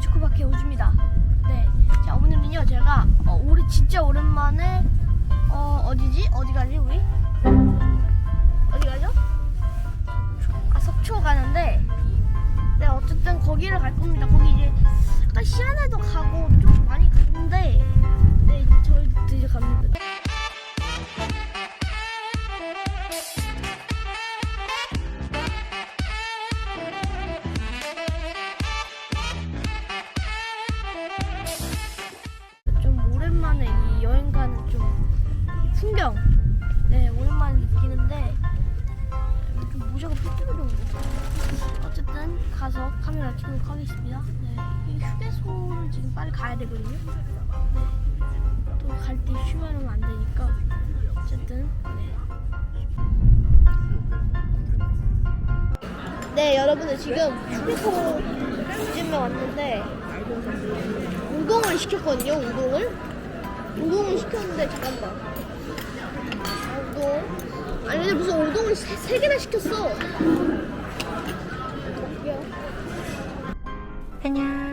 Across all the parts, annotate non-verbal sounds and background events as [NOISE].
축구밖에 오줍니다. 네. 자 오늘은요 제가 어, 올해 진짜 오랜만에 어 어디지? 어디 가지 우리? 어디 가죠? 아 속초 가는데 네 어쨌든 거기를 갈 겁니다. 거기 이제 약간 시안에도 가고 좀 많이 갔는데 네 저희도 이제 갑니다. 모자가 삐뚤어졌는 어쨌든 가서 카메라 켜도록 하겠습니다 네, 이 휴게소를 지금 빨리 가야 되거든요 네, 또 갈때 쉬면 안 되니까 어쨌든 네. 네 여러분들 지금 휴게소쯤에 왔는데 우동을 시켰거든요, 우동을. 우동을 시켰는데, 잠깐만. 아, 우동. 아니, 근데 무슨 우동을 세, 세 개나 시켰어. 안녕.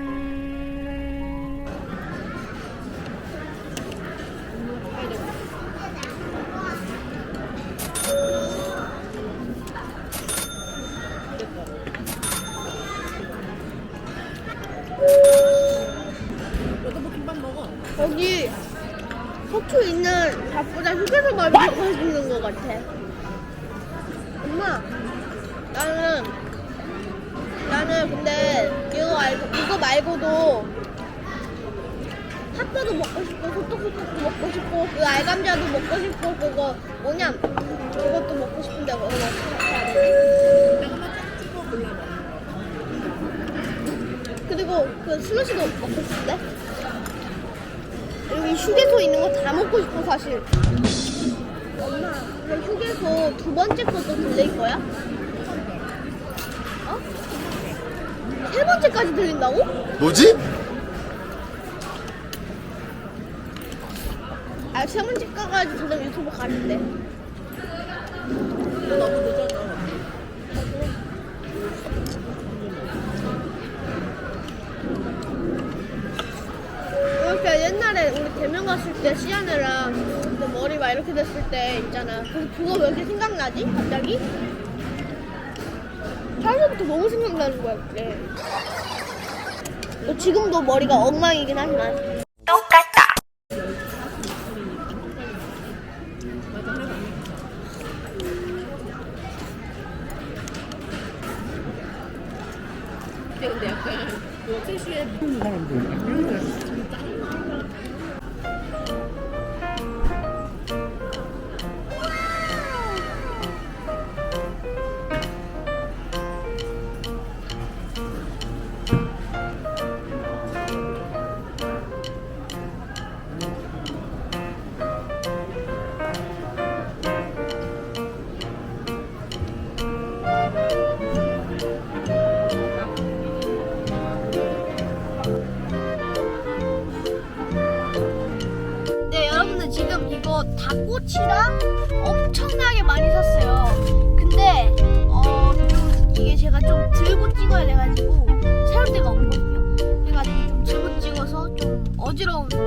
싶고 그거 뭐냐 그것도 먹고 싶은데 뭐 어떻게 해야 되지? 그리고 그 슬러시도 먹고 싶은데? 여기 휴게소 있는 거 다 먹고 싶어 사실. 엄마, 그 휴게소 두 번째 것도 들릴 거야? 어? 세 번째까지 들린다고? 뭐지? 아, 세 번째까지 들으면 유튜브 가는데. 이렇게 옛날에 우리 대면 갔을 때 시안이랑 그 머리 막 이렇게 됐을 때 있잖아. 그, 그거 왜 이렇게 생각나지? 갑자기? 평소부터 너무 생각나는 거야. 뭐 지금도 머리가 엉망이긴 하지만. 근데 약간 그 세슈에 좀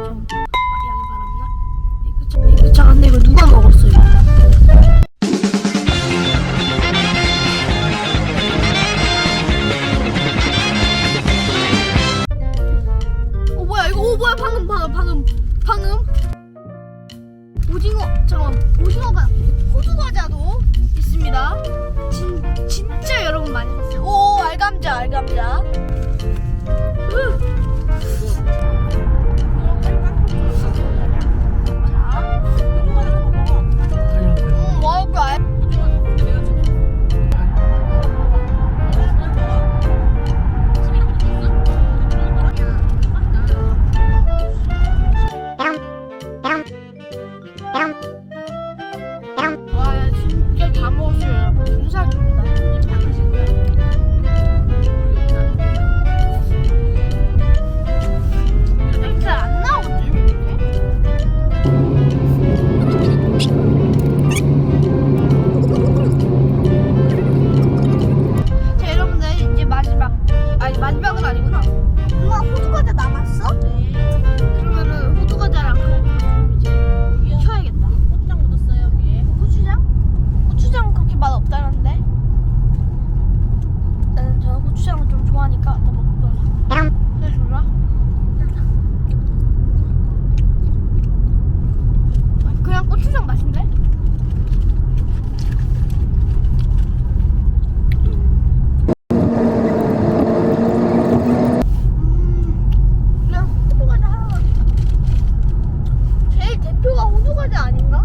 아닌가?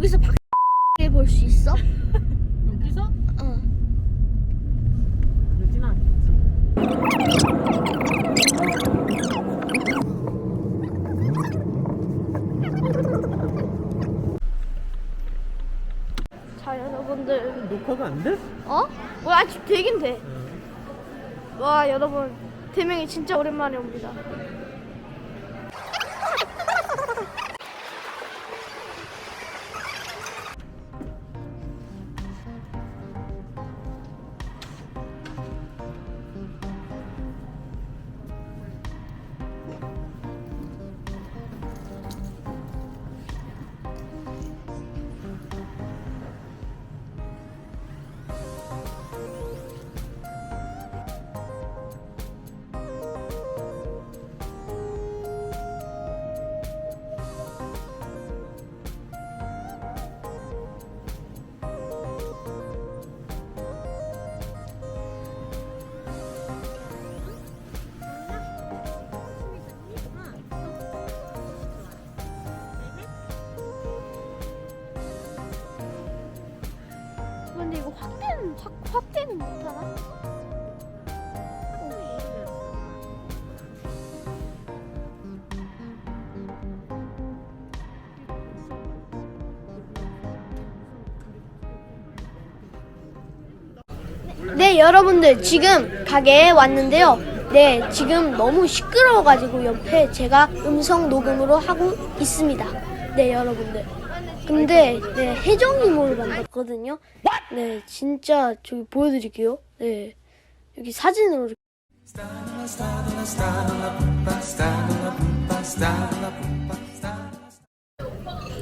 여기 여기서 밖에 [LAUGHS] 볼수 있어? [LAUGHS] 여기서? 어. 그러진 않겠지. 자 여러분들 녹화가 안 돼? 어? 뭐 아직 되긴 돼. 와 여러분 대명이 진짜 오랜만에 옵니다. 확, 확대는 못하나? 네 여러분들 지금 가게에 왔는데요. 네 지금 너무 시끄러워가지고 옆에 제가 음성 녹음으로 하고 있습니다. 네 여러분들. 근데 네 혜정이몰 만났거든요 네 진짜 저기 보여드릴게요. 네 여기 사진으로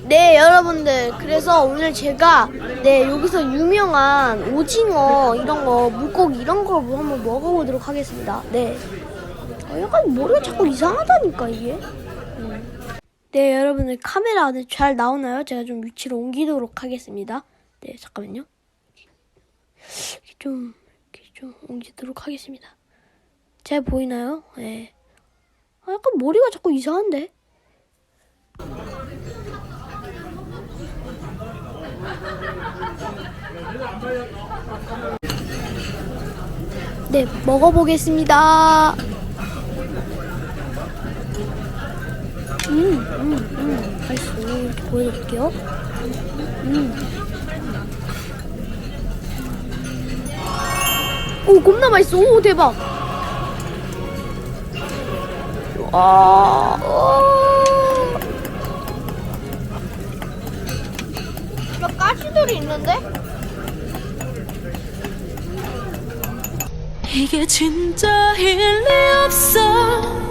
네 여러분들 그래서 오늘 제가 네 여기서 유명한 오징어 이런 거 물고기 이런 걸 한번 먹어보도록 하겠습니다. 네. 어, 약간 머리가 자꾸 이상하다니까 이게? 음. 네 여러분들 카메라 안에 잘 나오나요? 제가 좀 위치를 옮기도록 하겠습니다. 네 잠깐만요 이렇게 좀 이렇게 좀 옮기도록 하겠습니다 잘 보이나요? 네 아, 약간 머리가 자꾸 이상한데 네, 먹어보겠습니다. 음, 음, 음, 맛있어. 보여드릴게요. 음. 오, 겁나 맛있어. 오, 대박. 와, 오. 막 가시들이 있는데? 이게 진짜 일리 없어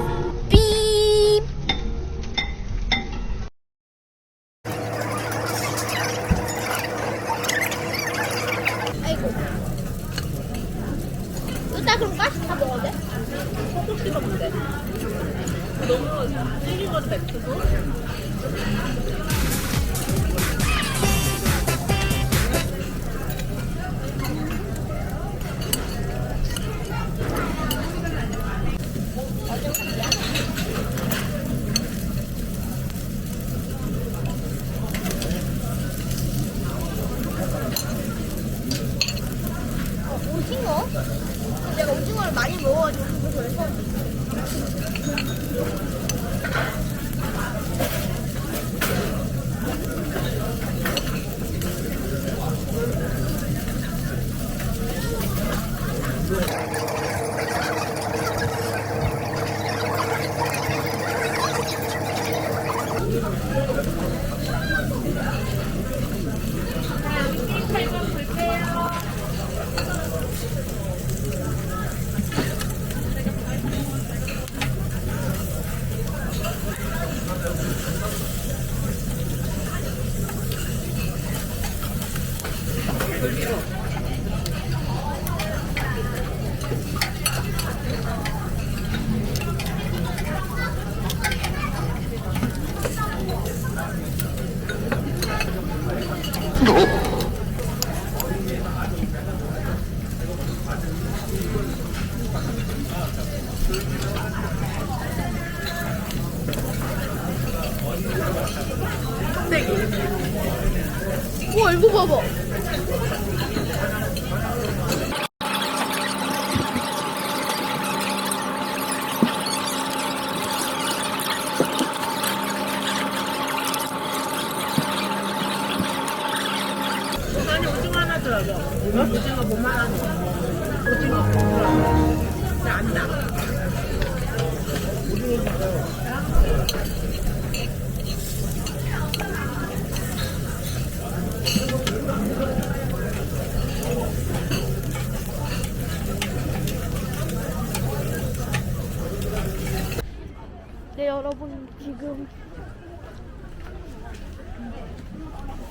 여러분 지금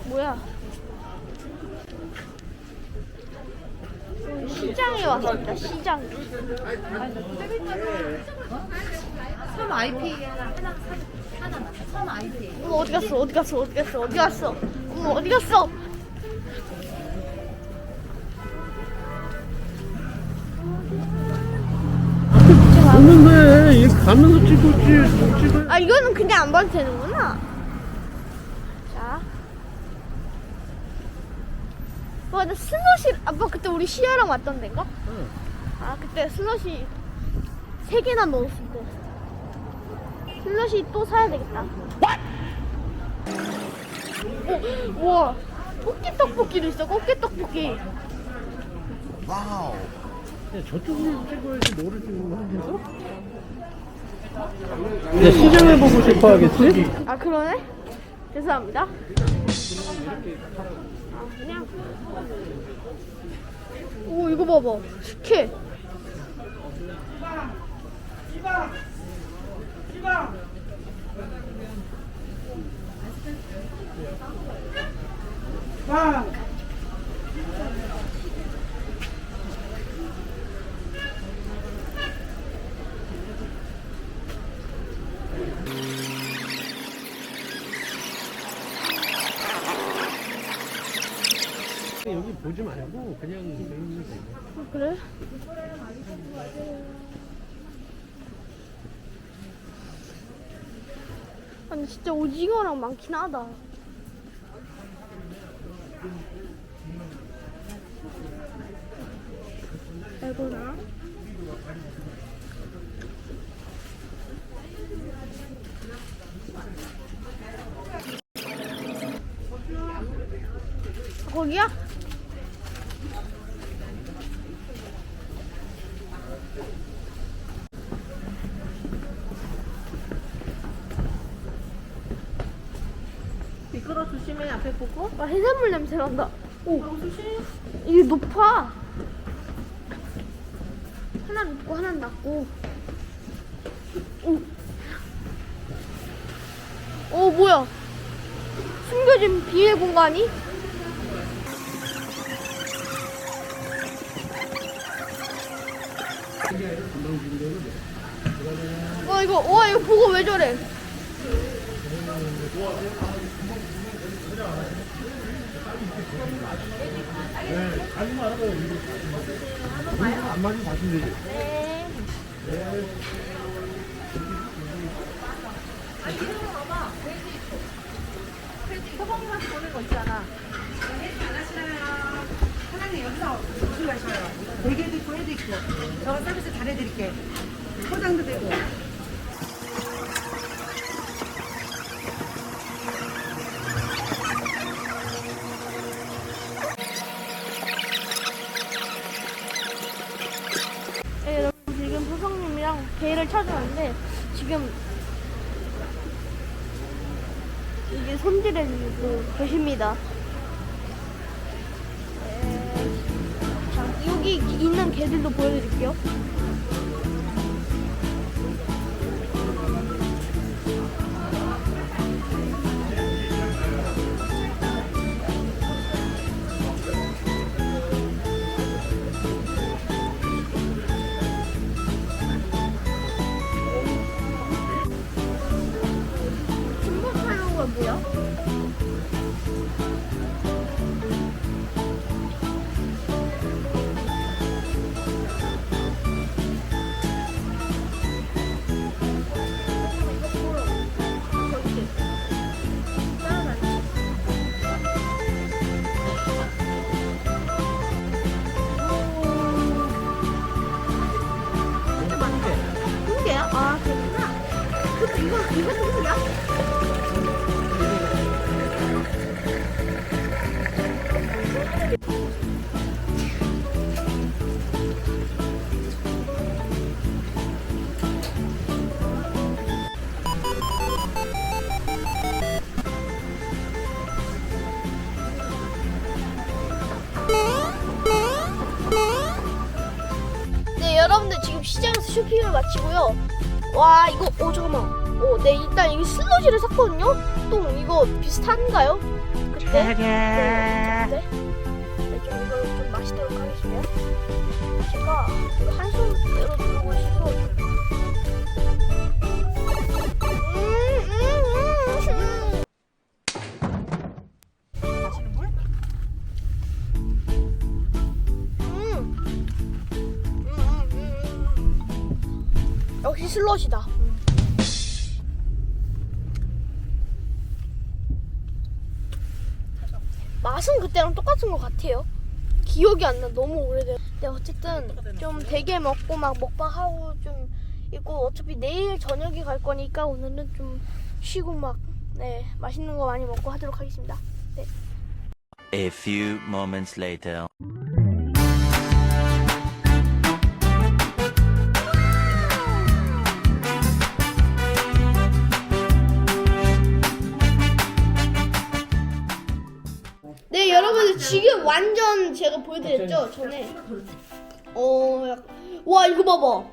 뭐야? 시장에 왔습니다. 시장. 섬 IP 하나 하나 하나 섬 IP 어머 어디 갔어? 어디 갔어? 어디 갔어? 어디 갔어? 어머 어디 갔어? 얘 가면서 찍었지 찍어. 아 이거는 그냥 안 봐도 되는구나. 자. 와, 나 슬롯이 아빠 그때 우리 시아랑 왔던 데인가? 응. 아 그때 슬롯이 세 개나 넣었을 때. 슬롯이 또 사야 되겠다. 오, 와, 꽃게 떡볶이도 있어. 꽃게 떡볶이. 야, 저쪽으로 찍어야지 뭐를 찍는 거야 계속? 야 시장을 보고 싶어 하겠지? 아 그러네? 죄송합니다. 아 그냥. 오 이거 봐봐. 식혜. 여기 보지 말고 그냥 있는 돼. 어, 그래? 아니 진짜 오징어랑 많긴 하다. 이거나. 거기야? 미끄러 조심해 앞에 해산물 냄새 난다. 오, 이게 높아. 하나 높고 하나 낮고. 오, 오 뭐야? 숨겨진 비의 공간이? 와 이거 와 이거 보고 왜 저래? 안 맞으면 가시면 되지. 네. 거 있고 저거 서비스 잘해드릴게 포장도 되고 지금 이게 손질해 주고 계십니다. 네, 자, 여기 있는 개들도 보여드릴게요. 뭐야? 마치고요. 와 이거 어 잠깐만. 어, 네 일단 이 슬러지를 샀거든요. 또 이거 비슷한가요? 그때. 네, 네. 네, 좀 이거 좀 마시도록 하겠습니다. 제가 한 손으로 들고 있어 음. 역시 슬롯이다. 맛은 그때랑 똑같은 것 같아요. 기억이 안 나. 너무 오래돼. 근데 어쨌든 좀 되게 먹고 막 먹방하고 좀 있고 어차피 내일 저녁에 갈 거니까 오늘은 좀 쉬고 막 네, 맛있는 거 많이 먹고 하도록 하겠습니다. 네. A few moments later. 완전 제가 보여드렸죠 전에 어, 약- 와 이거 봐봐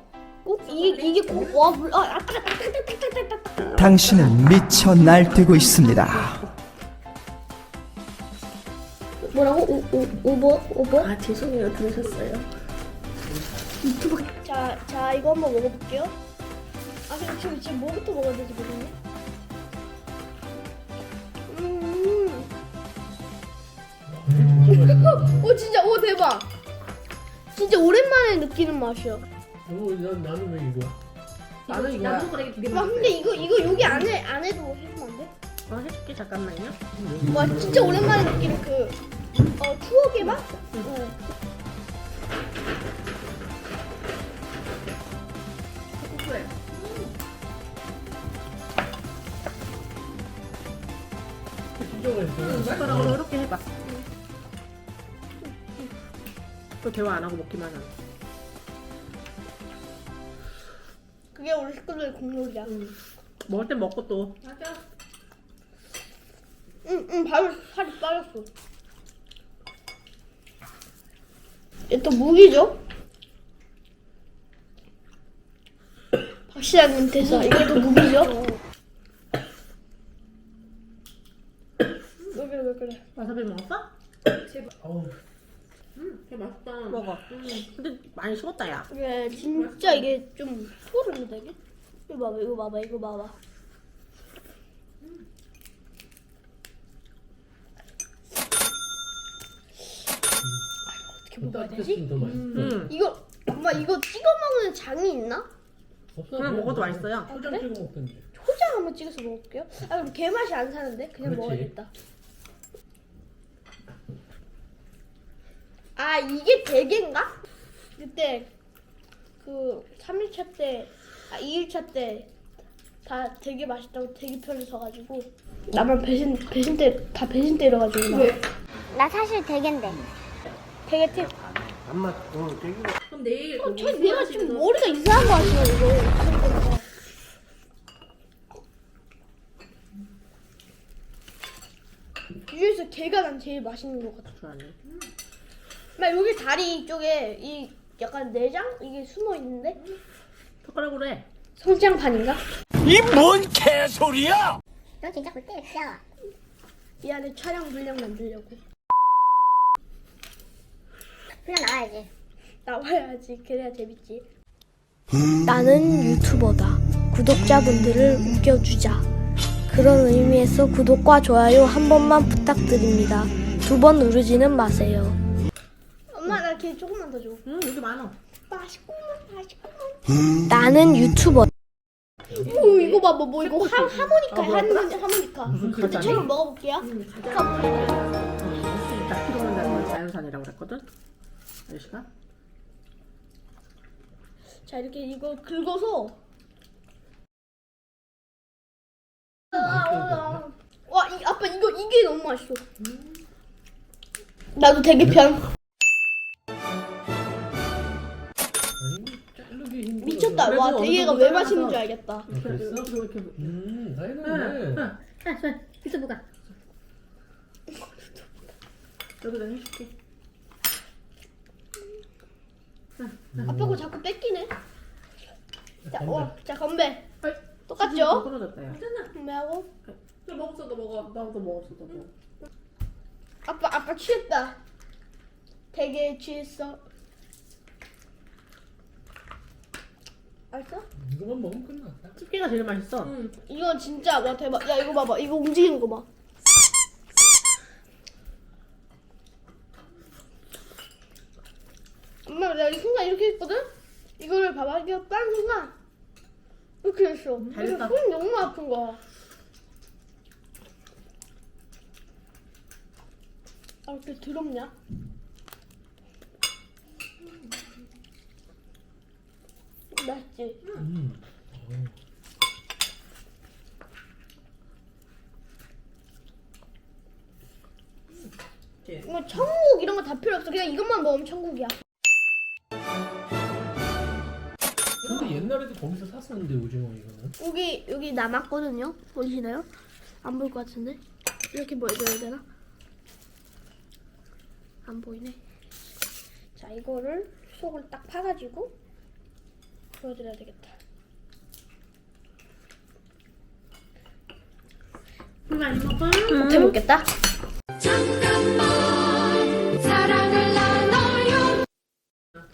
꼭 이게 이게 꼭와 물, 아, 아, 따따따따따따따. 당신은 미쳐 날뛰고 있습니다. 뭐라고 오, 오, 오버 오버 아 죄송해요 들으셨어요? 자, 자 이거 한번 먹어볼게요 아 근데 지금 지금 뭐부터 먹어야 될지 모르겠네 오 진짜 오 대박 진짜 오랜만에 느끼는 맛이야 어, 난, 나는 왜 이거야? 나는 이거 양손가락이 두와 개만 근데 이거 이거 여기 안에 안에도 해주면 안 돼? 어, 해줄게 잠깐만요 와 진짜 오랜만에 느끼는 그 어, 추억의 맛? 어. 그래 진정가 있어요. 손가락으로 이렇게 해봐 또 대화 안 하고 먹기만 하는 그게 우리 식구들의 공로이야. 먹을 땐 먹고 또 응, 응, 바로 살이 빠졌어. 얘 또 무기죠? 박시장님 대사 이것도 무기죠? 왜 그래 왜 그래? 와사비 먹었어? 어우, 개 맛있다 먹어 근데 많이 식었다 야 이게 진짜 이게 좀 소름이다 이게. 이거 봐봐 이거 봐봐 이거 봐봐. 어떻게 먹어야 되지? 따뜻했으면 더 맛있어. 응 이거 엄마 이거 찍어 먹는 장이 있나? 없어. 그냥 먹어도 맛있어요 초장 그래? 찍어 먹던데. 초장 한번 찍어서 먹을게요. 아 그럼 게 맛이 안 사는데 그냥 그렇지. 먹어야겠다. 아 이게 대게인가? 그때 그 3일차 때, 아 2일차 때 다 되게 맛있다고 되게 편을 서가지고 나만 배신 배신 때다 배신 때려가지고 왜? 나 사실 되겐데. 되게 팁. 안 맞, 어, 되게. 그럼 내일 어, 저 내가 좀 머리가 이상한 거 같아요 이거. 이 중에서 게가 난 제일 맛있는 것 같아. 좋아하네 나 여기 다리 쪽에 이 약간 내장 이게 숨어 있는데 젓가락으로 해 성장판인가? 너 진짜 볼때 있어. 이 안에 촬영 분량 만들려고 그냥 나와야지. 나와야지 그래야 재밌지. 나는 유튜버다. 구독자분들을 웃겨주자. 그런 의미에서 구독과 좋아요 한 번만 부탁드립니다. 두 번 누르지는 마세요. 엄마 나걔 조금만 더 줘. 응 여기 많아. 맛있구만 맛있구만. 나는 유튜버. 오 이거 봐봐 뭐 이거. 하, 하모니카 하는 하모니카. 무슨 근데 가지? 처음 먹어볼게요. 딱 필요한 건 자연산이라고 그랬거든? 아저씨가 자 이렇게 이거 긁어서. 와 이, 아빠 이거 이게 너무 맛있어. 나도 되게 편 그래도 와 어느 대게가 정도 왜. 맛있는 줄 알겠다 아, 그랬어? 이렇게 음, 응, 다행이네. 응. 아, 손, 있어보가. 여기다 해줄게. 아빠 거 자꾸 뺏기네 자, 어, 자 건배. 더 똑같죠? 끊어졌다 야. 건배하고. 너 먹었어 너 먹어. 나도 먹었어 너 먹어. 아빠 아빠 취했다. 되게 취했어. 알았어? 이거만 먹으면 끝났다. 집게가 제일 맛있어. 응. 이건 진짜 와 대박. 야 이거 봐봐. 이거 움직이는 거 봐. 엄마 내가 이 순간 이렇게 했거든? 이거를 봐봐. 이거 빠른 순간 이렇게 했어. 잘했다. 손이 너무 아픈 거야. 아, 왜 이렇게 더럽냐? 맛있지? 음. 이거 천국 이런 거 다 필요 없어. 그냥 이것만 먹으면 천국이야. 근데 옛날에도 거기서 샀었는데 오징어 이거는. 여기 여기 남았거든요. 보이시나요? 안 보일 것 같은데 이렇게 보여줘야 되나? 안 보이네. 자 이거를 속을 딱 파가지고 보여드려야 되겠다. 물 많이 먹어. 못해 먹겠다.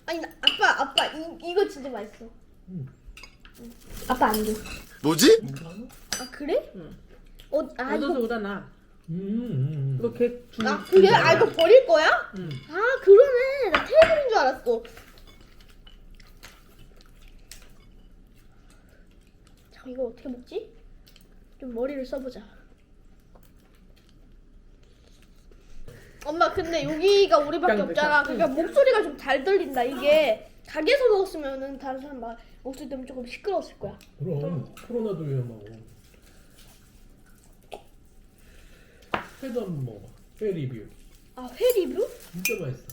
아니 나, 아빠 아빠 이 이거 진짜 맛있어. 음. 응. 아빠 안 줘. 뭐지? 아 그래? 응. 어, 아 얻어서 이거 오잖아. 음, 음. 이거 걔 주. 아 그래? 아 이거 버릴 거야? 응. 아 그러네. 나 테이블인 줄 알았어. 이거 어떻게 먹지? 좀 머리를 써보자. 엄마 근데 여기가 우리밖에 없잖아. 그러니까 목소리가 좀 잘 들린다. 이게 가게에서 먹었으면은 다른 사람 막 목소리 때문에 조금 시끄러웠을 거야. 그럼 코로나도 위험하고. 회도 한번 먹어봐. 회 리뷰. 아 회 리뷰? 진짜 맛있어.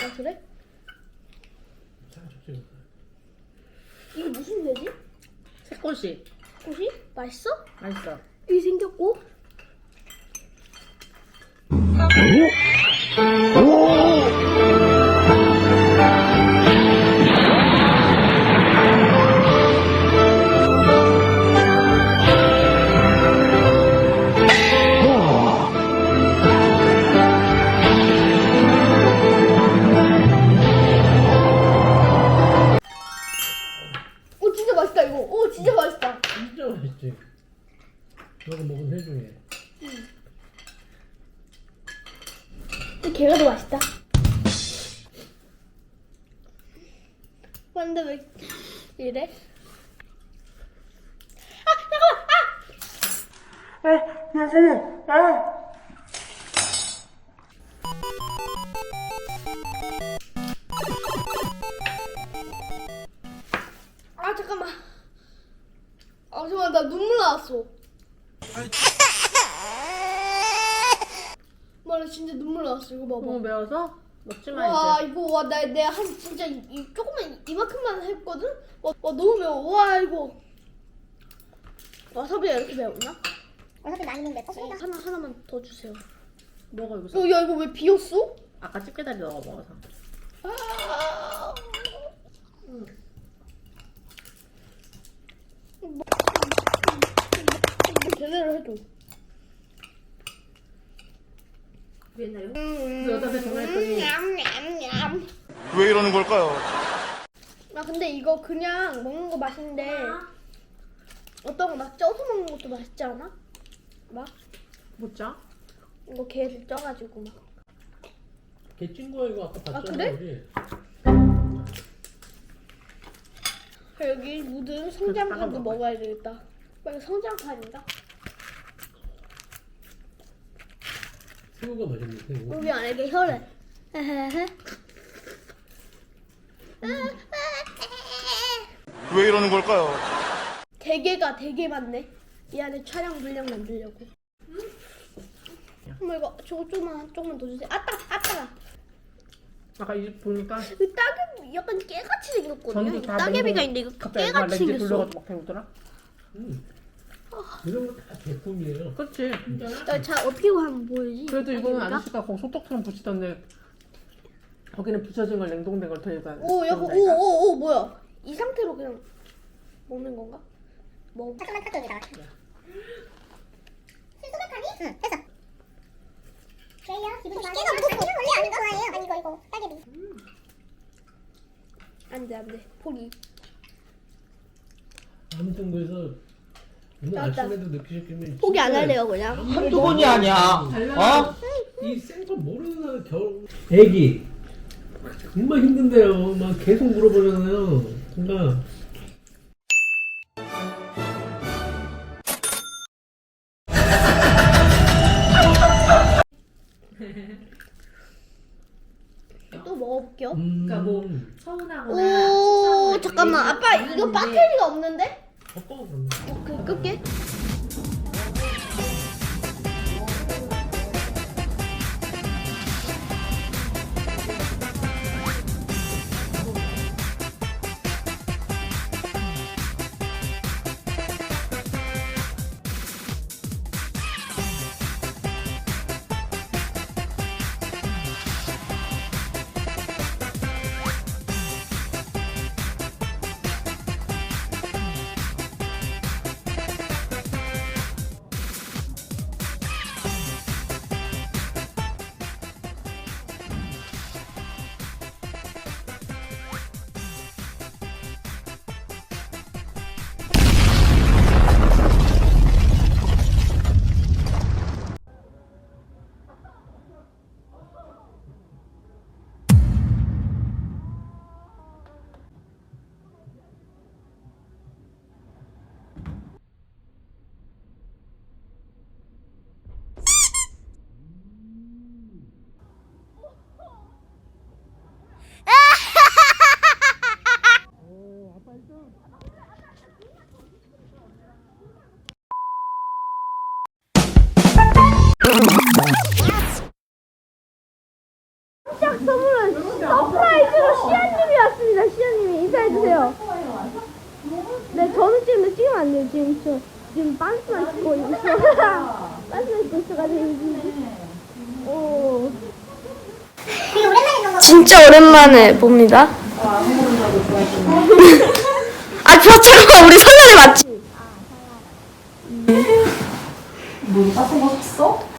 아 그래? 참 좋지. 이게 무슨 회지? 새꼬시. 꽃이 맛있어? 맛있어. 이게 생겼고 오 근데 왜 이래? 아 잠깐만! 아! 잠깐만. 나 눈물 나왔어. 말나 진짜 눈물 나왔어. 이거 봐봐. 너무 매워서 먹지 마 와 이제. 이거 와 나 내가 한 진짜 이, 이 조금만 이만큼만 했거든. 와, 와 너무 매워. 와 이거 와사비가 이렇게 매웠나? 어차피 많이 맵 어, 하나 하나만 더 주세요. 먹어 여기서. 어, 야 이거 왜 비었어? 아까 집게다리 넣어 먹어서. 아. 제대로 해줘. 옛날에 음, 여자한테 전화했더니 냠냠냠. 왜 이러는 걸까요? 아 근데 이거 그냥 먹는 거 맛있는데 어떤 거 막 쪄서 먹는 것도 맛있지 않아? 막 못 자? 이거 게를 쪄가지고 막. 걔 친구야 이거 아까 봤잖아 그래? 우리. 여기 묻은 성장판도 먹어야 되겠다. 빨리 성장판인가? 새우가 맛있네 새우. 여기 안에 게 혈액. 왜 이러는 걸까요? 대게가 되게 많네. 이 안에 촬영 분량 만들려고. 엄마 이거 저거 조금만 조금만 더 주세요. 아따 아따. 아까 이 보니까 이 따개비 약간 깨같이 생겼거든요. 전부 이 다 따개비가 있는데 이거 갑자기 깨같이 렌즈 생겼어. 돌려가지고 막 배우더라. 음. 이런 거다 제품이에요. 그렇지. 야, 자 어떻게 하면 보이지? 그래도 이거는? 아저씨가 거기 소떡처럼 붙이던데 거기는 붙여진 걸 냉동된 걸 되니까. 오 약간 오오오 뭐야? 이 상태로 그냥 먹는 건가? 먹. 잠깐만 카톡 여기다가 수수백하니? 응 됐어 제이야 기분 깨가 원래 안 좋아해요 아니 이거 이거 딸기비 안돼 안돼 포기. 아무튼 그래서 오늘 맞다. 아침에도 느끼셨겠지만 포기 안 할래요 그냥. 한두 번이 아니야 어? 이센거 모르는 겨우 애기 정말 힘든데요 막 계속 물어보잖아요 그러니까 [LAUGHS] 또 먹어볼게요. 음, 그러니까 뭐 서운하거나 오 속상하거나 잠깐만 아빠 이거 배터리가 없는데? 섞어 그러면 끌게. 오랜만에 봅니다. [LAUGHS] 아, 저처럼 우리 설날에 맞지?